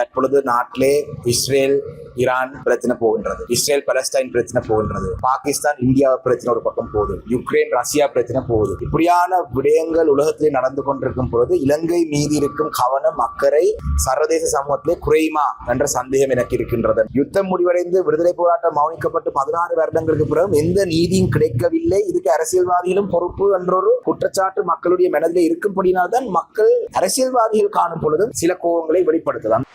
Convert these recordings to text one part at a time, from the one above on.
தற்பொழுது நாட்டிலே Israel Iran பிரச்சனை போகின்றது. இஸ்ரேல் பலஸ்டைன் பிரச்சனை போகின்றது. பாகிஸ்தான் இந்தியா பிரச்சனை ஒரு பக்கம் போகுது. யுக்ரைன் ரஷ்யா பிரச்சனை போகுது. இப்படியான விடயங்கள் உலகத்திலே நடந்து கொண்டிருக்கும் பொழுது இலங்கை மீது இருக்கும் கவனம் அக்கறை சர்வதேச சமூகத்திலே குறையுமா என்ற சந்தேகம் எனக்கு இருக்கின்றது. யுத்தம் முடிவடைந்து விடுதலை போராட்டம் மௌனிக்கப்பட்டு பதினாறு வருடங்களுக்கு பிறகு எந்த நீதியும் கிடைக்கவில்லை. இதுக்கு அரசியல்வாதிகளும் பொறுப்பு என்ற ஒரு குற்றச்சாட்டு மக்களுடைய மனதிலே இருக்கும்படினால்தான் மக்கள் அரசியல்வாதிகள் காணும் பொழுதும் சில கோபங்களை வெளிப்படுத்தலாம்.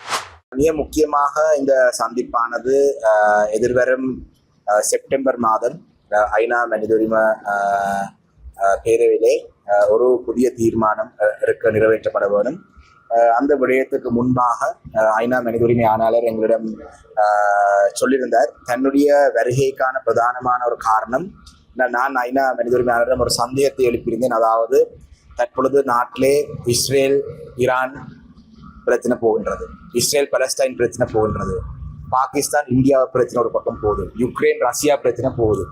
மிக முக்கியமாக இந்த சந்திப்பானது எதிர்வரும் செப்டம்பர் மாதம் ஐநா மனித உரிமை பேரவையிலே ஒரு புதிய தீர்மானம் இருக்க நிறைவேற்றப்பட வேண்டும். அந்த விடயத்துக்கு முன்பாக ஐநா மனித உரிமை ஆணையாளர் எங்களிடம் சொல்லியிருந்தார். தன்னுடைய வருகைக்கான பிரதானமான ஒரு காரணம் நான் நான் ஐநா மனித உரிமை ஆணையரிடம் ஒரு சந்தேகத்தை எழுப்பியிருந்தேன். அதாவது தற்பொழுது நாட்டிலே இஸ்ரேல் ஈரான் பிரச்சனை போகின்றது. இஸ்ரேல் பலஸ்டைன் பிரச்சனை போகின்றது. பாகிஸ்தான் இந்தியா பிரச்சனை ஒரு பக்கம் போகுது. யுக்ரைன் ரஷ்யா பிரச்சனை போகுது.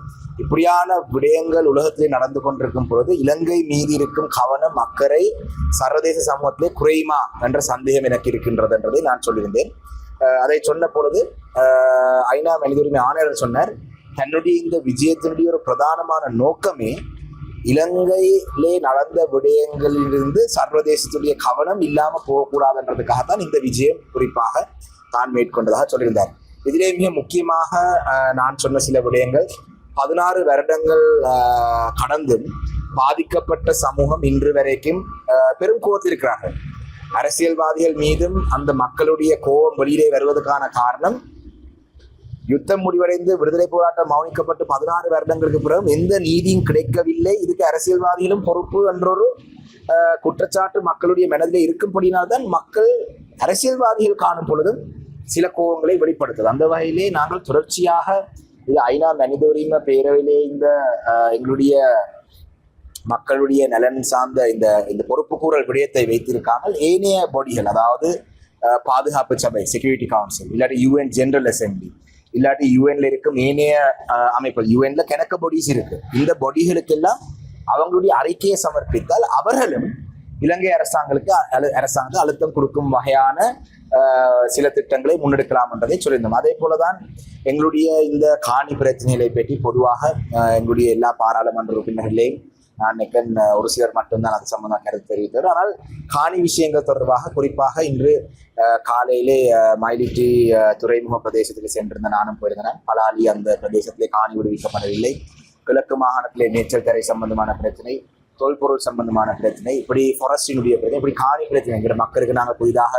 இப்படியான விடயங்கள் உலகத்திலே நடந்து கொண்டிருக்கும் பொழுது இலங்கை மீது இருக்கும் கவனம் அக்கறை சர்வதேச சமூகத்திலே குறையுமா என்ற சந்தேகம் எனக்கு இருக்கின்றது என்றதை நான் சொல்லியிருந்தேன். அதை சொன்ன பொழுது ஐநா மனித உரிமை ஆணையர் சொன்னார் தன்னுடைய இந்த விஜயத்தினுடைய ஒரு பிரதானமான நோக்கமே இலங்கையிலே நடந்த விடயங்களிலிருந்து சர்வதேசத்துடைய கவனம் இல்லாம போகக்கூடாதுன்றதுக்காகத்தான் இந்த விஜயம் குறிப்பாக தான் மேற்கொண்டதாக சொல்லியிருந்தார். இதிலே மிக முக்கியமாக நான் சொன்ன சில விடயங்கள். பதினாறு வருடங்கள் கடந்தும் பாதிக்கப்பட்ட சமூகம் இன்று வரைக்கும் பெரும் கோபத்திருக்கிறார்கள் அரசியல்வாதிகள் மீதும் அந்த மக்களுடைய கோபம் வெளியிலே வருவதற்கான காரணம் யுத்தம் முடிவடைந்து விடுதலை போராட்டம் மௌனிக்கப்பட்டு பதினாறு வருடங்களுக்கு பிறகு எந்த நீதியும் கிடைக்கவில்லை. இதுக்கு அரசியல்வாதிகளும் பொறுப்பு என்றொரு குற்றச்சாட்டு மக்களுடைய மனதில் இருக்கும்படினால்தான் மக்கள் அரசியல்வாதிகள் காணும் பொழுதும் சில கோபங்களை வெளிப்படுத்துது. அந்த வகையிலே நாங்கள் தொடர்ச்சியாக இது ஐநா மனித உரிமை பேரவையிலே இந்த எங்களுடைய மக்களுடைய நலன் சார்ந்த இந்த இந்த பொறுப்புக்கூறல் விடயத்தை வைத்திருக்காமல் ஏனைய பொடிகள் அதாவது பாதுகாப்பு சபை செக்யூரிட்டி கவுன்சில் இல்லாட்டி யூஎன் ஜெனரல் அசம்பிளி இல்லாட்டி யூஎன்ல இருக்கும் ஏனைய அமைப்புகள். யூஎன்ல கணக்க பாடிஸ் இருக்கு. இந்த பாடிகளுக்கெல்லாம் அவங்களுடைய அறிக்கையை சமர்ப்பித்தால் அவர்களும் இலங்கை அரசாங்கங்களுக்கு அழு- அரசாங்கம் அழுத்தம் கொடுக்கும் வகையான சில திட்டங்களை முன்னெடுக்கலாம் என்றதை சொல்லியிருந்தோம். அதே போலதான் எங்களுடைய இந்த காணி பிரச்சனைகளை பற்றி பொதுவாக எங்களுடைய எல்லா பாராளுமன்ற உறுப்பினர்களையும் நினைக்கிறேன் அஹ், ஒரு சிலர் மட்டும்தான் அது சம்பந்தம் கருத்து தெரிவித்தார் ஆனால் காணி விஷயங்கள் தொடர்பாக குறிப்பாக இன்று காலையிலே மயிலிட்டி துறைமுக பிரதேசத்தில் சென்றிருந்த நானும் போயிருந்தேன். பலாலி அந்த பிரதேசத்திலே காணி விடுவிக்கப்படவில்லை. கிழக்கு மாகாணத்திலே நீச்சல் தரை சம்பந்தமான பிரச்சனை தொல்பொருள் சம்பந்தமான பிரச்சனை இப்படி ஃபாரஸ்டினுடைய பிரச்சனை இப்படி காணி பிரச்சனை என்கிற மக்களுக்கு நாங்கள் புதிதாக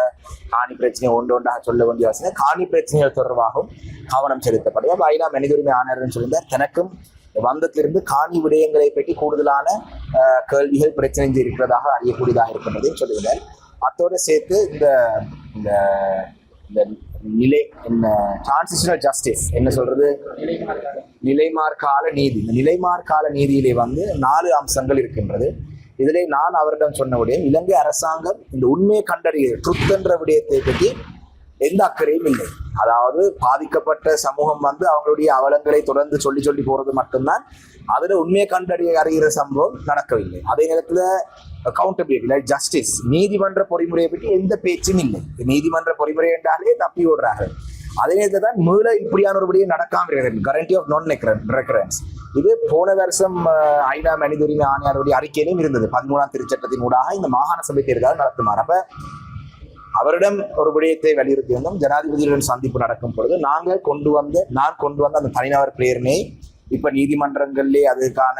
காணி பிரச்சனை ஒன்று ஒன்றாக சொல்ல வேண்டிய அவசியம் காணி பிரச்சனைகள் தொடர்பாகவும் கவனம் செலுத்தப்படும். ஐநா மனித உரிமை ஆணையர்னு சொல்லியிருந்தார். தனக்கும் வந்தத்திலிருந்து காணி விடயங்களை பற்றி கூடுதலான கேள்விகள் பிரச்சனை இருக்கிறதாக அறியக்கூடியதாக இருக்கின்றதையும் சொல்லுகிறார் அத்தோடு சேர்த்து இந்த இந்த இந்த நிலை என்ன டிரான்சிஷனல் ஜஸ்டிஸ் என்ன சொல்றது? நிலைமார்கால நீதி. இந்த நிலைமார்கால நீதியிலே வந்து நாலு அம்சங்கள் இருக்கின்றது. இதிலே நான் அவரிடம் சொன்ன விடயம் இலங்கை அரசாங்கம் இந்த உண்மையை கண்டறிய ட்ருத் என்ற விடயத்தை பற்றி எந்த அக்கறையும் இல்லை. அதாவது பாதிக்கப்பட்ட சமூகம் வந்து அவங்களுடைய அவலங்களை தொடர்ந்து சொல்லி சொல்லி போறது மட்டும்தான். அதுல உண்மையை கண்டறிய அறிகிற சம்பவம் நடக்கவில்லை. அதே நேரத்துல அக்கௌண்டபிலிட்டி ஜஸ்டிஸ் நீதிமன்ற பொறிமுறையை பற்றி எந்த பேச்சும் இல்லை. நீதிமன்ற பொறிமுறை என்றாலே தப்பி ஓடுறார்கள். அதே நேரத்தில் தான் மீள இப்படியான ஒரு நடக்காம இருக்கிறது. கரண்டி ஆஃப் நான் ரெக்கரன்ஸ் இது போன வருஷம் ஐநா மனித உரிமை ஆணையாளருடைய அறிக்கையிலும் இருந்தது. பதிமூணாம் திருச்சட்டத்தின் ஊடாக இந்த மாகாண சபை தேர்தல் நடத்துமாறு. அப்ப அவரிடம் ஒரு விடயத்தை வலியுறுத்தி வந்தோம் ஜனாதிபதியுடன் சந்திப்பு நடக்கும் பொழுது நாங்கள் கொண்டு வந்த நான் கொண்டு வந்த அந்த தனிநபர் பிரேரணை இப்ப நீதிமன்றங்களிலே அதுக்கான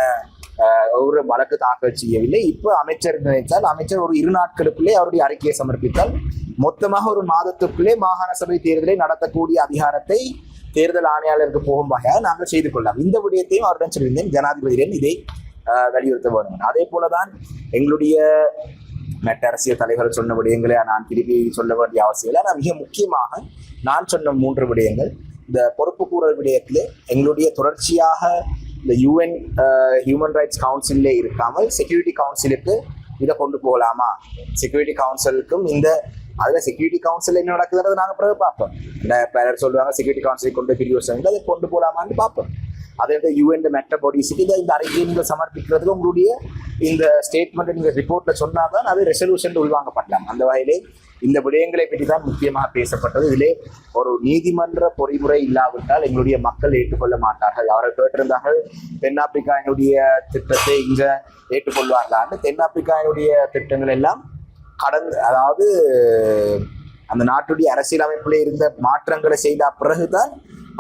ஒரு வழக்கு தாக்கல் செய்யவில்லை. இப்போ அமைச்சர் நினைத்தால் அமைச்சர் ஒரு இரு நாட்களுக்குள்ளே அவருடைய அறிக்கையை சமர்ப்பித்தால் மொத்தமாக ஒரு மாதத்துக்குள்ளே மாகாண சபை தேர்தலை நடத்தக்கூடிய அதிகாரத்தை தேர்தல் ஆணையாளருக்கு போகும் வகையாக நாங்கள் செய்து கொள்ளலாம். இந்த விடயத்தையும் அவரிடம் சொல்லியிருந்தேன். ஜனாதிபதியிடம் இதை வலியுறுத்த வேண்டும். அதே போலதான் எங்களுடைய மற்ற அரசியல் தலைவர் சொன்ன விடயங்களை நான் திருப்பி சொல்ல வேண்டிய அவசியம் இல்லை. ஆனால் மிக முக்கியமாக நான் சொன்ன மூன்று விடயங்கள். இந்த பொறுப்பு கூறல் விடயத்திலே எங்களுடைய தொடர்ச்சியாக இந்த யூஎன் ஹியூமன் ரைட்ஸ் கவுன்சிலே இருக்காமல் செக்யூரிட்டி கவுன்சிலுக்கு இதை கொண்டு போகலாமா? செக்யூரிட்டி கவுன்சிலுக்கும் இந்த அதுல செக்யூரிட்டி கவுன்சில் என்ன நடக்குதுன்றது நாங்கள் பிறகு பார்ப்போம். இந்த பலர் சொல்லுவாங்க செக்யூரிட்டி கவுன்சிலுக்கு கொண்டு பிரிவு அதை கொண்டு போகலாமான்னு பார்ப்போம். அதே யூஎன் மற்ற பாடிஸுக்கு இதை இந்த அறிக்கையை நீங்கள் சமர்ப்பிக்கிறதுக்கு உங்களுடைய இந்த ஸ்டேட்மெண்ட் நீங்க ரிப்போர்ட்ல சொன்னாதான் அது ரெசல்யூஷன் உள்வாங்கப்படலாம். அந்த வகையிலே இந்த விடயங்களை பற்றி தான் முக்கியமாக பேசப்பட்டது. இதிலே ஒரு நீதிமன்ற பொறிமுறை இல்லாவிட்டால் எங்களுடைய மக்கள் ஏற்றுக்கொள்ள மாட்டார்கள். அவர்கள் கேட்டிருந்தார்கள் தென்னாப்பிரிக்காவினுடைய திட்டத்தை இங்க ஏற்றுக்கொள்வார்களான்னு. தென்னாப்பிரிக்காவினுடைய திட்டங்கள் எல்லாம் கடந்த அதாவது அந்த நாட்டுடைய அரசியலமைப்பில் இருந்த மாற்றங்களை செய்த பிறகுதான்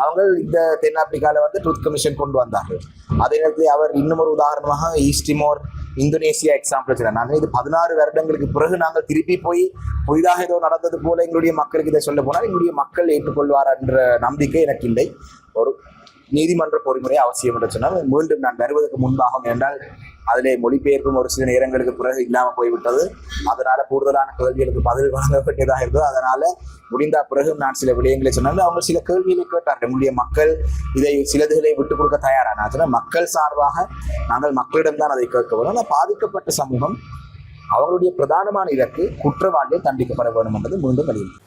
அவங்க இந்த தென்னாப்பிரிக்காவில் வந்து ட்ரூத் கமிஷன் கொண்டு வந்தார்கள். அதே நேரத்தில் அவர் இன்னும் ஒரு உதாரணமாக ஈஸ்டிமோர் இந்தோனேசியா எக்ஸாம்பிள் சொன்னார் இது பதினாறு வருடங்களுக்கு பிறகு நாங்கள் திருப்பி போய் புதிதாக ஏதோ நடந்தது போல எங்களுடைய மக்களுக்கு இதை சொல்ல போனால் எங்களுடைய மக்கள் ஏற்றுக்கொள்வார் என்ற நம்பிக்கை எனக்கு இல்லை. ஒரு நீதிமன்ற பொறிமுறை அவசியம் என்று சொன்னால் மீண்டும் நான் வருவதற்கு முன்பாகும் என்றால் அதிலே மொழிபெயர்ப்பும் ஒரு சில நேரங்களுக்கு பிறகு இல்லாமல் போய்விட்டது. அதனால கூடுதலான கேள்விகளுக்கு பதில் வழங்க வேண்டியதாக இருந்தது. அதனால முடிந்த பிறகு நான் சில விடயங்களை சொன்னாலும் அவங்க சில கேள்விகளை கேட்டார்கள். நம்முடைய மக்கள் இதை சிலதுகளை விட்டுக் கொடுக்க தயாரான மக்கள் சார்பாக நாங்கள் மக்களிடம்தான் அதை கேட்க வரும் ஆனால் பாதிக்கப்பட்ட சமூகம் அவர்களுடைய பிரதானமான இலக்கு குற்றவாளியை தண்டிக்கப்பட வேண்டும் என்பது மீண்டும் வலியுறுத்தி